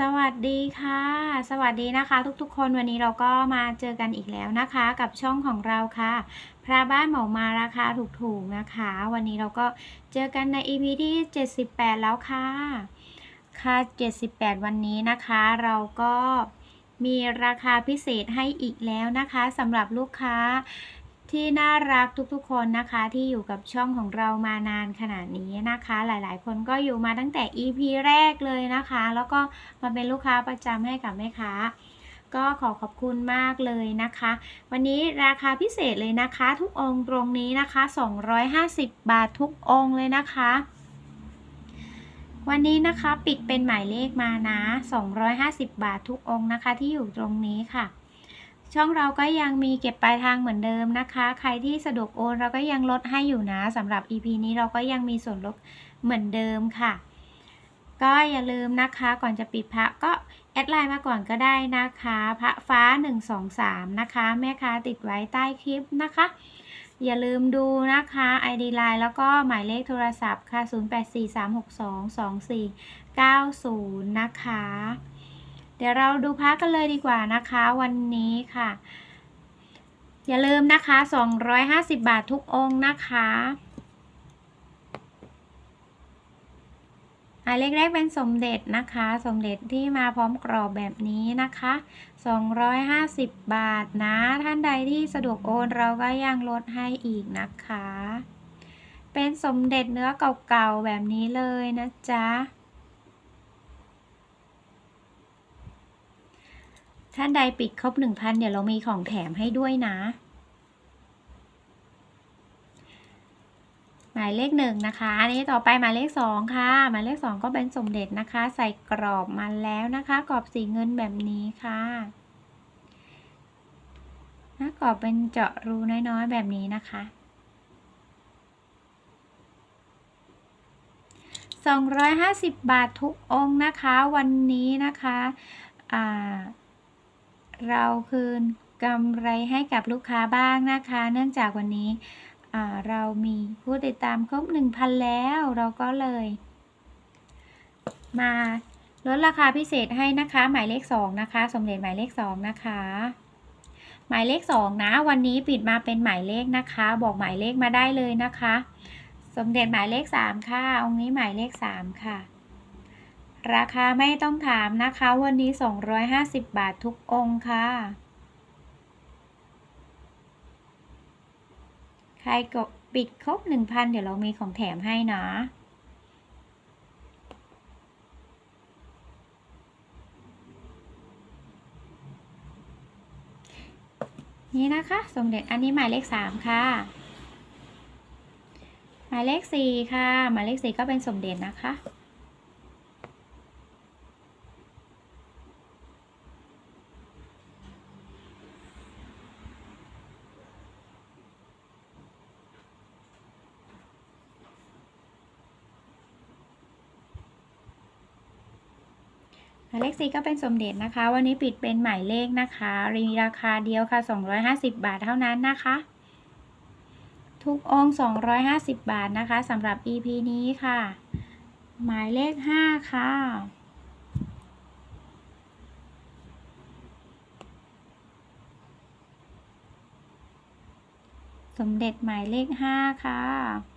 สวัสดีค่ะ สวัสดีนะคะ ทุกๆ คนวันนี้เราก็มาเจอกันอีกแล้วนะคะ กับช่องของเราค่ะ พระบ้านเหมามาราคาถูกๆนะคะ วันนี้เราก็เจอกันใน EP ที่ 78 แล้วค่ะ ค่ะ 78 วันนี้นะคะเราก็มีราคาพิเศษให้อีกแล้วนะคะสำหรับลูกค้า ที่น่ารักทุกๆคนนะคะ ที่อยู่กับช่องของเรามานานขนาดนี้นะคะ หลายๆ คนก็อยู่มาตั้งแต่ EP แรกเลยนะคะ แล้วก็มาเป็นลูกค้าประจำให้กับแม่ค้าก็ขอขอบคุณมากเลยนะคะ วันนี้ราคาพิเศษเลยนะคะ ทุกองค์ตรงนี้นะคะ 250 บาททุกองค์เลยนะคะ วันนี้นะคะปิดเป็นหมายเลขมานะ 250 บาททุกองค์นะคะ ที่อยู่ตรงนี้ค่ะ ช่องเราก็ยังมีเก็บปลายทางเหมือนเดิมนะคะ ใครที่สะดวกโอนเราก็ยังลดให้อยู่นะสำหรับ EP นี้เราก็ยังมีส่วนลดเหมือนเดิมค่ะ ก็อย่าลืมนะคะก่อนจะปิดพระก็แอดไลน์มาก่อนก็ได้นะคะ พระฟ้า 123 นะคะ แม่ค้าติดไว้ใต้คลิปนะคะ อย่าลืมดูนะคะ ID Line แล้วก็หมายเลขโทรศัพท์ค่ะ 0843622490 นะคะ เดี๋ยวเราดูพักกันเลยดีกว่านะคะวันนี้ค่ะ อย่าลืมนะคะ 250 บาททุกองค์นะคะหมายเลขแรกเป็นสมเด็จนะคะ สมเด็จที่มาพร้อมกรอบแบบนี้นะคะ 250 บาทนะ ท่านใดที่สะดวกโอนเราก็ยังลดให้อีกนะคะ เป็นสมเด็จเนื้อเก่าๆแบบนี้เลยนะจ๊ะ ท่านใดปิดครบ 1,000 เดี๋ยวเรามีของแถมให้ด้วยนะ หมายเลขหนึ่งนะคะอันนี้ต่อไปหมายเลขสองค่ะ หมายเลขสองก็เป็นสมเด็จนะคะ ใส่กรอบมาแล้วนะคะ กรอบสีเงินแบบนี้ค่ะหน้ากรอบเป็นเจาะรูน้อยๆแบบนี้นะคะ250 บาททุกองค์นะคะ วันนี้นะคะ อ่า เราคืนกำไรให้กับลูกค้าบ้างนะคะ เนื่องจากวันนี้เรามีผู้ติดตามครบ 1,000 แล้วเราก็เลย มาลดราคาพิเศษให้นะคะ หมายเลข 2 นะคะ สมเด็จหมายเลข 2 นะคะ หมายเลข 2 นะ วันนี้ปิดมาเป็นหมายเลขนะคะ บอกหมายเลขมาได้เลยนะคะ สมเด็จหมายเลข 3 ค่ะ องค์นี้หมายเลข 3 ค่ะ ราคาไม่ต้องถามนะคะ วันนี้ 250 บาททุกองค์ค่ะ ใครกดปิดครบ 1,000 เดี๋ยวเรามีของแถมให้นะนี่นะคะ สมเด็จอันนี้หมายเลข 3 ค่ะ หมายเลข 4 ค่ะ หมายเลข 4 ก็เป็นสมเด็จนะคะายเลขสี่ก็เป็นสมเด็จนะคะ วันนี้ปิดเป็นหมายเลขนะคะมีราคาเดียวค่ะ 250 บาทเท่านั้นนะคะ ทุกองค์ 250 บาทนะคะสำหรับ EP นี้ค่ะ หมายเลข 5 ค่ะสมเด็จหมายเลข 5 ค่ะ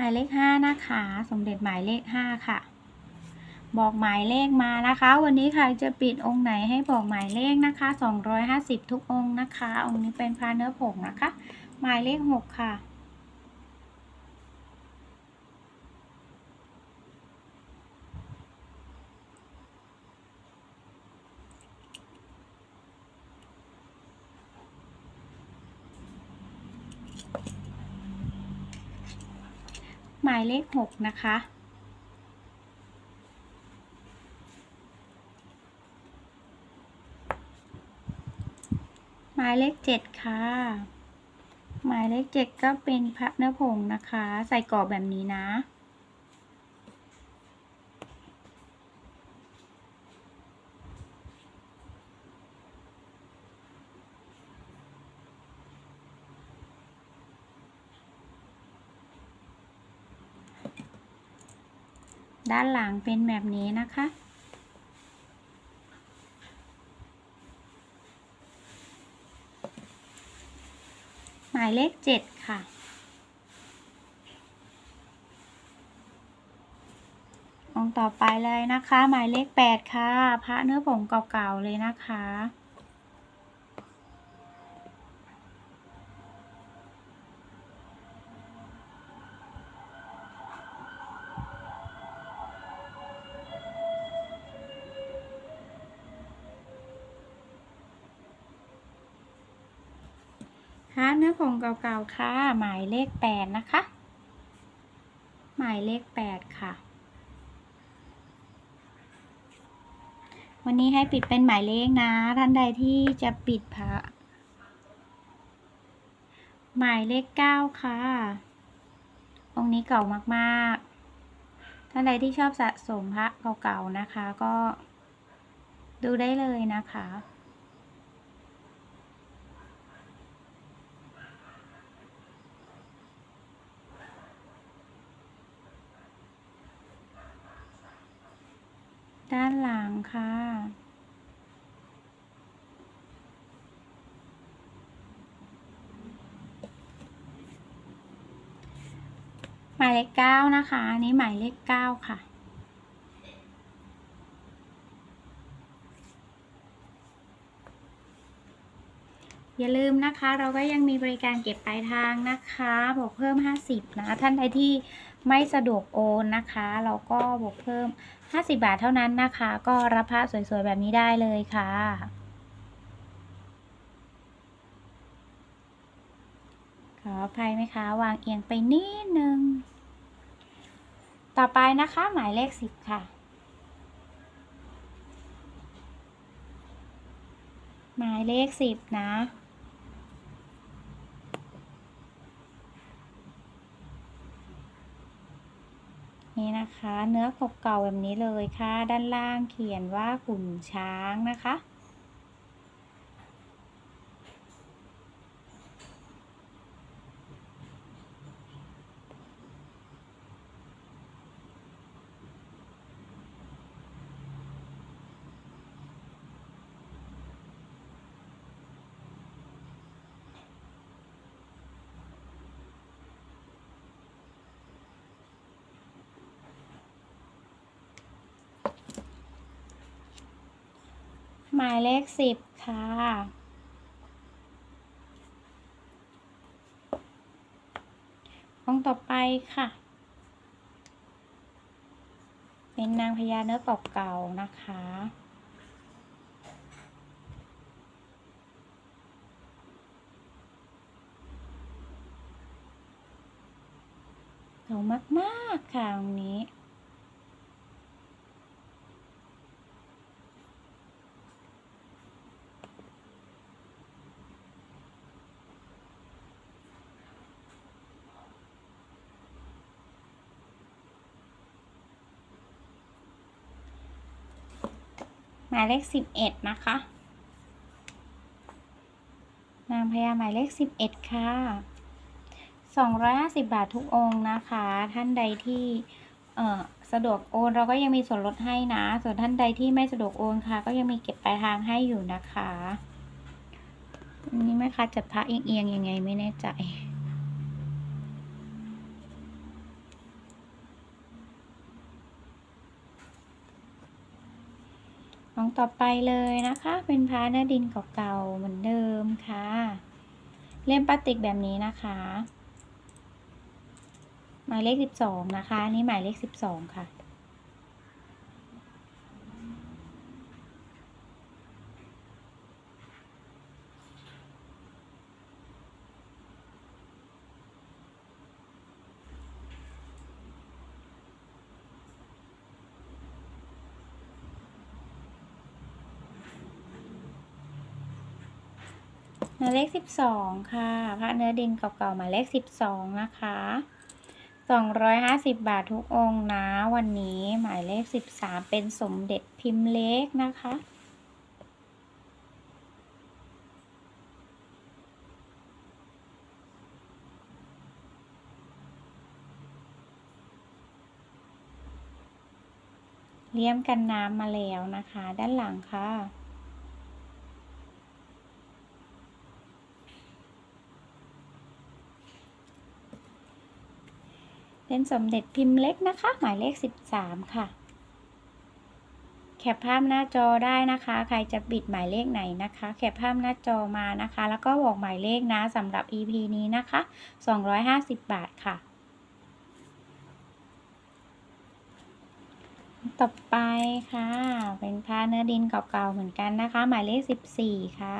หมายเลข5นะคะ สมเด็จหมายเลข5ค่ะ บอกหมายเลขมานะคะ วันนี้ใครจะปิดองค์ไหนให้บอกหมายเลขนะคะ 250 ทุกองค์นะคะ องค์นี้เป็นพาเนื้อผงนะคะ หมายเลข 6 ค่ะายเลข 6 นะคะ หมายเลขเจ็ดค่ะ หมายเลขเจ็ดก็เป็นพระเนื้อผงนะคะ ใส่กรอบแบบนี้นะ ด้านหลังเป็นแบบนี้นะคะ หมายเลขเจ็ดค่ะ องต่อไปเลยนะคะ หมายเลขแปดค่ะ พระเนื้อผงเก่าๆเลยนะคะ พระเนื้อผ งเก่าๆค่ะ หมายเลขแปดนะคะ หมายเลขแปดค่ะ วันนี้ให้ปิดเป็นหมายเลขนะ ท่านใดที่จะปิดพระหมายเลขเก้าค่ะ องค์นี้เก่ามากๆ ท่านใดที่ชอบสะสมพระเก่าๆนะคะก็ดูได้เลยนะคะ ด้านหลังค่ะ หมายเลขเก้านะคะ อันนี้หมายเลขเก้าค่ะ อย่าลืมนะคะเราก็ยังมีบริการเก็บปลายทางนะคะบวกเพิ่ม 50 นะ ท่านใดที่ไม่สะดวกโอนนะคะ เราก็บวกเพิ่ม 50 บาทเท่านั้นนะคะ ก็รับพระสวยๆ แบบนี้ได้เลยค่ะขออภัยไหมคะ วางเอียงไปนิดนึง ต่อไปนะคะหมายเลข 10 ค่ะหมายเลข 10 นะ นี่นะคะ เนื้อเก่าๆแบบนี้เลยค่ะ ด้านล่างเขียนว่าขุนช้างนะคะ หมายเลขสิบค่ะองค์ต่อไปค่ะ เป็นนางพญาเนื้อเก่าๆนะคะ เก่ามาก ๆ ค่ะตรงนี้ายเลขสิบเอ็ดนะคะ นางพญาหมายเลขสิบเอ็ดค่ะสองร้อยห้าสิบบาททุกองค์นะคะ ท่านใดที่เออสะดวกโอนเราก็ยังมีส่วนลดให้นะ ส่วนท่านใดที่ไม่สะดวกโอนค่ะ ก็ยังมีเก็บปลายทางให้อยู่นะคะนนี้แม่ค้าจัดพระเอียงๆยังไงไม่แน่ใจ ของต่อไปเลยนะคะ เป็นพระเนื้อดินเก่าๆเหมือนเดิมค่ะ เล่มพลาสติกแบบนี้นะคะ หมายเลขสิบสองนะคะนี่หมายเลขสิบสองค่ะ หมายเลขสิบสองค่ะพระเนื้อดินเก่าๆหมายเลขสิบสองนะคะสองร้อยห้าสิบบาททุกองนะ วันนี้หมายเลขสิบสามเป็นสมเด็จพิมพ์เล็กนะคะเลี่ยมกันน้ำมาแล้วนะคะ ด้านหลังค่ะ เป็นสมเด็จพิมพ์เล็กนะคะ หมายเลข 13 ค่ะ แคปภาพหน้าจอได้นะคะ ใครจะปิดหมายเลขไหนนะคะ แคปภาพหน้าจอมานะคะ แล้วก็บอกหมายเลขนะสำหรับ EP นี้นะคะ 250 บาทค่ะ ต่อไปค่ะ เป็นผ้าเนื้อดินเก่าๆเหมือนกันนะคะ หมายเลข 14 ค่ะ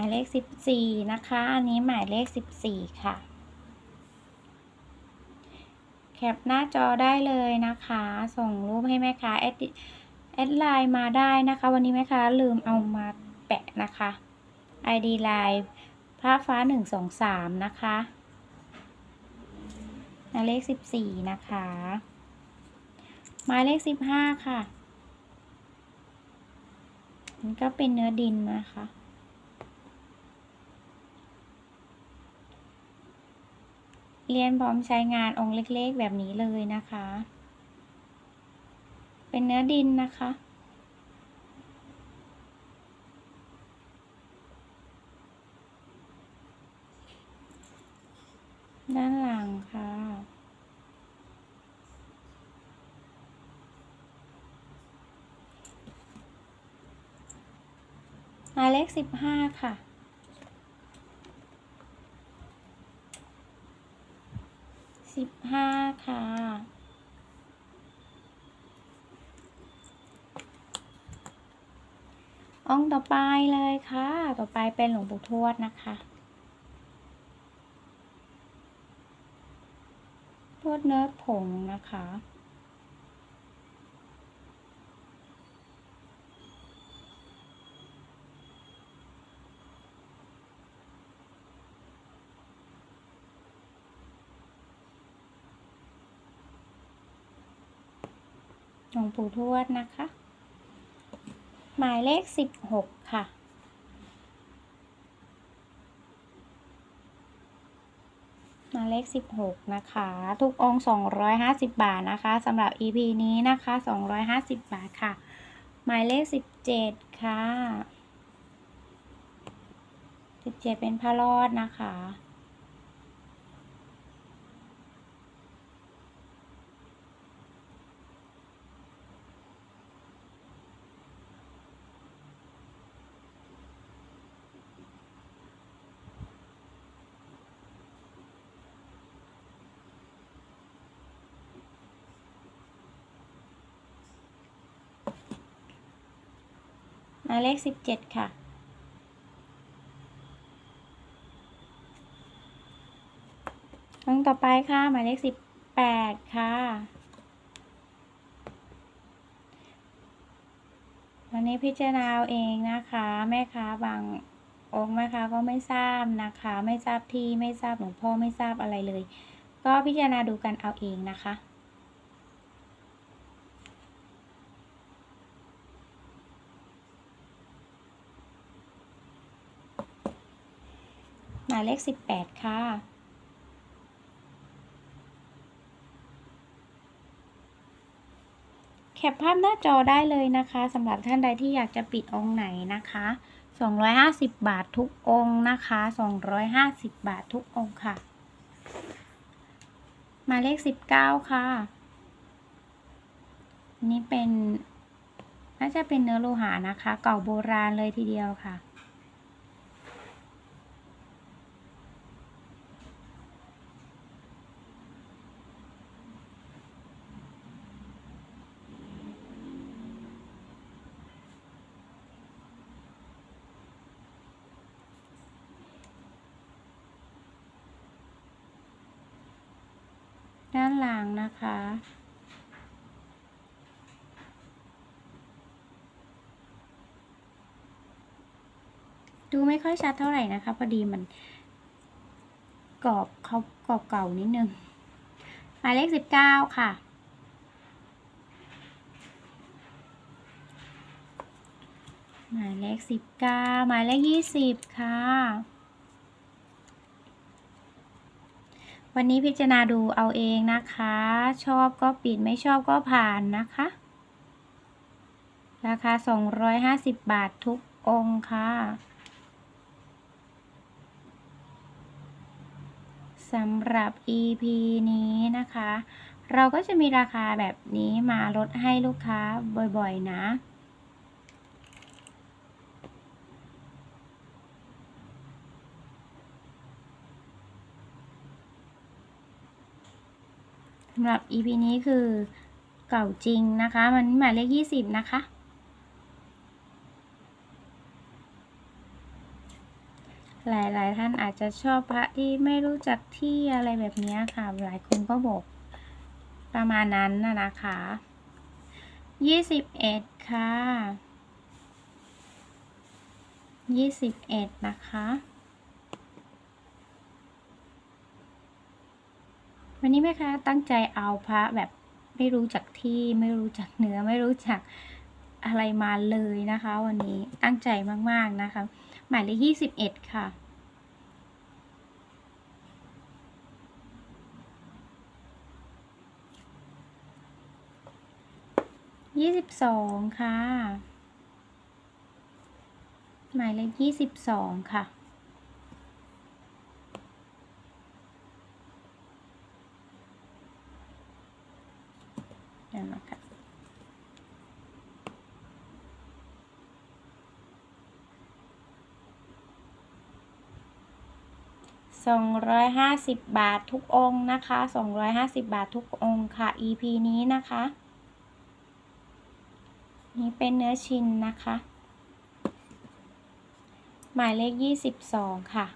ายเลข 14 นะคะ อันนี้หมายเลข 14 ค่ะ แคปหน้าจอได้เลยนะคะ ส่งรูปให้แม่ค้าแอดแอดไลน์มาได้นะคะ วันนี้แม่ค้าลืมเอามาแปะนะคะ ID ไลน์ผ้าฟ้า 123 นะคะหมายเลข 14 นะคะ หมายเลข 15 ค่ะมันก็เป็นเนื้อดินนะคะ เรียนพร้อมใช้งานองค์เล็กๆ แบบนี้เลยนะคะ เป็นเนื้อดินนะคะ ด้านหลังค่ะหมายเลขสิบห้าค่ะ สิบห้าค่ะองต่อไปเลยค่ะ ต่อไปเป็นหลวงปู่ทวดนะคะ ทวดเนื้อผงนะคะ งปู่ทวดนะคะ หมายเลขสิบหกค่ะ หมายเลขสิบหกนะคะ ทุกองสองร้อยห้าสิบบาทนะคะสำหรับ EP นี้นะคะสองร้อยห้าสิบบาทค่ะ หมายเลขสิบเจ็ดค่ะสิบเจ็ดเป็นพระรอดนะคะายเลขสิบเจ็ดค่ะองต่อไปค่ะ หมายเลขสิบแปดค่ะ วันนี้พิจารณาเอาเองนะคะ แม่ค้าบางองค์แม่ค้าก็ไม่ทราบนะคะ ไม่ทราบที่ไม่ทราบหลวงพ่อไม่ทราบอะไรเลย ก็พิจารณาดูกันเอาเองนะคะายเลขสิบแปดค่ะ แคปภาพหน้าจอได้เลยนะคะสำหรับท่านใดที่อยากจะปิดองค์ไหนนะคะ 250 บาททุกองค์นะคะ 250 บาททุกองค์ค่ะหมายเลข 19 ค่ะนนี้เป็นน่าจะเป็นเนื้อโลหะนะคะ เก่าโบราณเลยทีเดียวค่ะ ด้า นะคะ ดูไม่ค่อยชัดเท่าไหร่นะคะ พอดีมันกรอบเขากรอบเก่านิดนึงหมายเลขสิบเก้าค่ะหมายเลขสิบเก้าหมายเลขยี่สิบค่ะ วันนี้พิจารณาดูเอาเองนะคะ ชอบก็ปิดไม่ชอบก็ผ่านนะคะ ราคา 250 บาททุกองค์ค่ะสำหรับ EP นี้นะคะ เราก็จะมีราคาแบบนี้มาลดให้ลูกค้าบ่อยๆนะำหรับ EP นี้คือเก่าจริงนะคะ มันหมายเลข20นะคะ หลายๆท่านอาจจะชอบพระที่ไม่รู้จักที่อะไรแบบนี้ค่ะ หลายคนก็บอกประมาณนั้นนะนะคะ21ค่ะ21นะคะ วันนี้แม่ค้าตั้งใจเอาพระแบบไม่รู้จักที่ไม่รู้จักเนื้อไม่รู้จักอะไรมาเลยนะคะ วันนี้ตั้งใจมากๆนะคะ หมายเลขยี่สิบเอ็ดค่ะยี่สิบสองค่ะ หมายเลขยี่สิบสองค่ะ 250 บาททุกองนะคะ 250 บาททุกองค่ะ EP นี้นะคะ นี่เป็นเนื้อชิ้นนะคะ หมายเลข 22 ค่ะ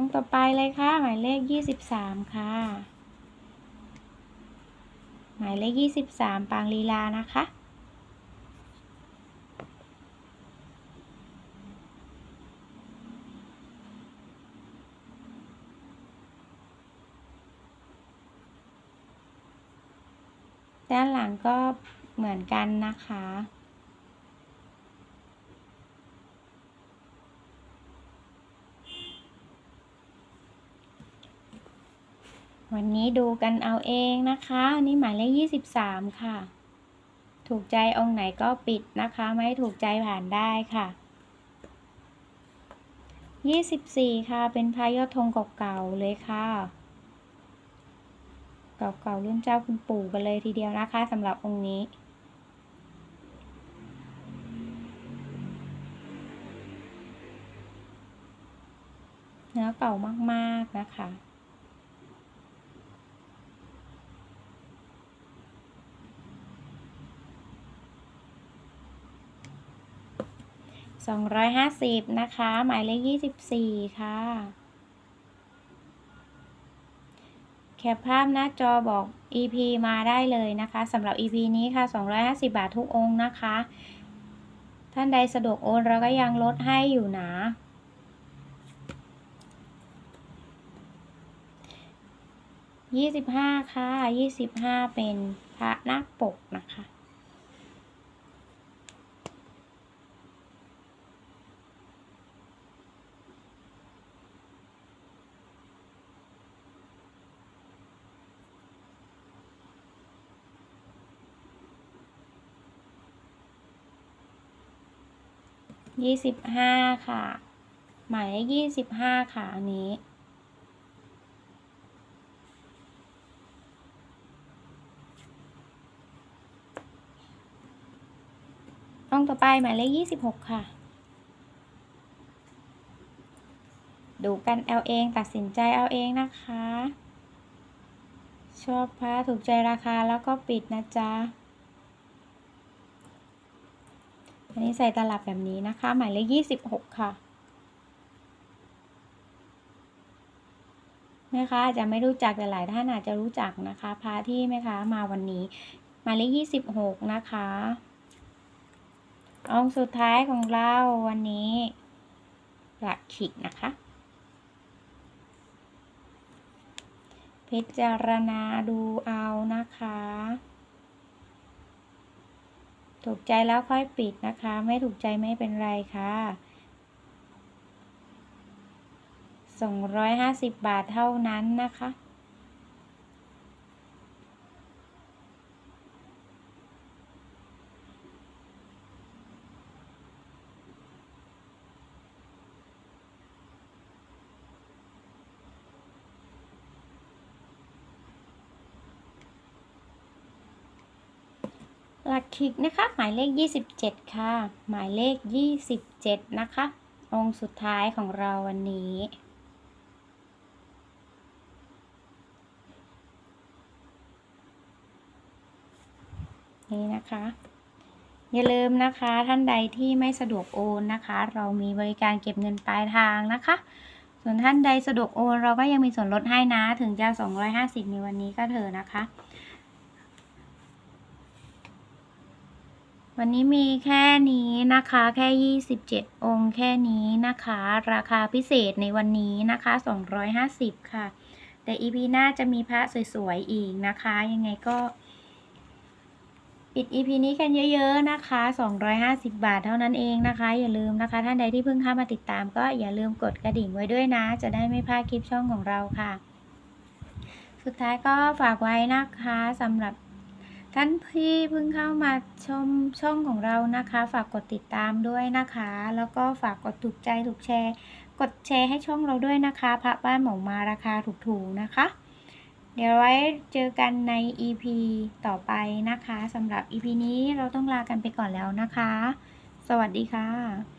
องต่อไปเลยค่ะ หมายเลข 23 ค่ะ หมายเลข 23 ปางลีลานะคะ ด้านหลังก็เหมือนกันนะคะ วันนี้ดูกันเอาเองนะคะอันนี่หมายเลข 23 ค่ะ ถูกใจองค์ไหนก็ปิดนะคะ ไม่ถูกใจผ่านได้ค่ะ24ค่ะ เป็นพระยอดธงเก่าๆเลยค่ะ เก่าๆรุ่นเจ้าคุณปู่กันเลยทีเดียวนะคะสำหรับองค์นี้ เนื้อเก่ามากๆนะคะ250 นะคะ หมายเลข 24 ค่ะ แคปภาพหน้าจอบอก EP มาได้เลยนะคะสำหรับ EP นี้ค่ะ 250 บาททุกองค์นะคะ ท่านใดสะดวกโอนเราก็ยังลดให้อยู่นะ25ค่ะยี่สิบห้าเป็นพระนาคปกนะคะ ยี่สิบห้าค่ะ หมายเลขยี่สิบห้าค่ะ อันนี้องต่อไปหมายเลขยี่สิบหกค่ะ ดูกันเอาเองตัดสินใจเอาเองนะคะ ชอบพระถูกใจราคาแล้วก็ปิดนะจ๊ะ อันนี้ใส่ตลับแบบนี้นะคะ หมายเลขยี่สิบหกค่ะแม่ค้าอาจจะไม่รู้จักแต่หลายท่านอาจจะรู้จักนะคะพระที่แม่ค้ามาวันนี้ หมายเลขยี่สิบหกนะคะองสุดท้ายของเราวันนี้หลักขิกนะคะ พิจารณาดูเอานะคะ ถูกใจแล้วค่อยปิดนะคะ ไม่ถูกใจไม่เป็นไรค่ะ250บาทเท่านั้นนะคะ หลักขิกนะคะหมายเลข 27 ค่ะ หมายเลข 27 นะคะ องค์สุดท้ายของเราวันนี้ นี่นะคะ อย่าลืมนะคะท่านใดที่ไม่สะดวกโอนนะคะ เรามีบริการเก็บเงินปลายทางนะคะ ส่วนท่านใดสะดวกโอนเราก็ยังมีส่วนลดให้นะถึงจะ 250 ในวันนี้ก็เถอะนะคะ วันนี้มีแค่นี้นะคะ แค่ 27 องค์แค่นี้นะคะ ราคาพิเศษในวันนี้นะคะ 250 ค่ะ แต่ EP หน้าจะมีพระสวยๆ อีกนะคะ ยังไงก็ ปิด EP นี้กันเยอะๆนะคะ 250 บาทเท่านั้นเองนะคะ อย่าลืมนะคะ ท่านใดที่เพิ่งเข้ามาติดตาม ก็อย่าลืมกดกระดิ่งไว้ด้วยนะ จะได้ไม่พลาดคลิปช่องของเราค่ะ สุดท้ายก็ฝากไว้นะคะสำหรับ ท่านที่เพิ่งเข้ามาชมช่องของเรานะคะ ฝากกดติดตามด้วยนะคะ แล้วก็ฝากกดถูกใจถูกแชร์ กดแชร์ให้ช่องเราด้วยนะคะพระบ้านหมอมาราคาถูกๆนะคะ เดี๋ยวไว้เจอกันใน EP ต่อไปนะคะสำหรับ EP นี้เราต้องลากันไปก่อนแล้วนะคะ สวัสดีค่ะ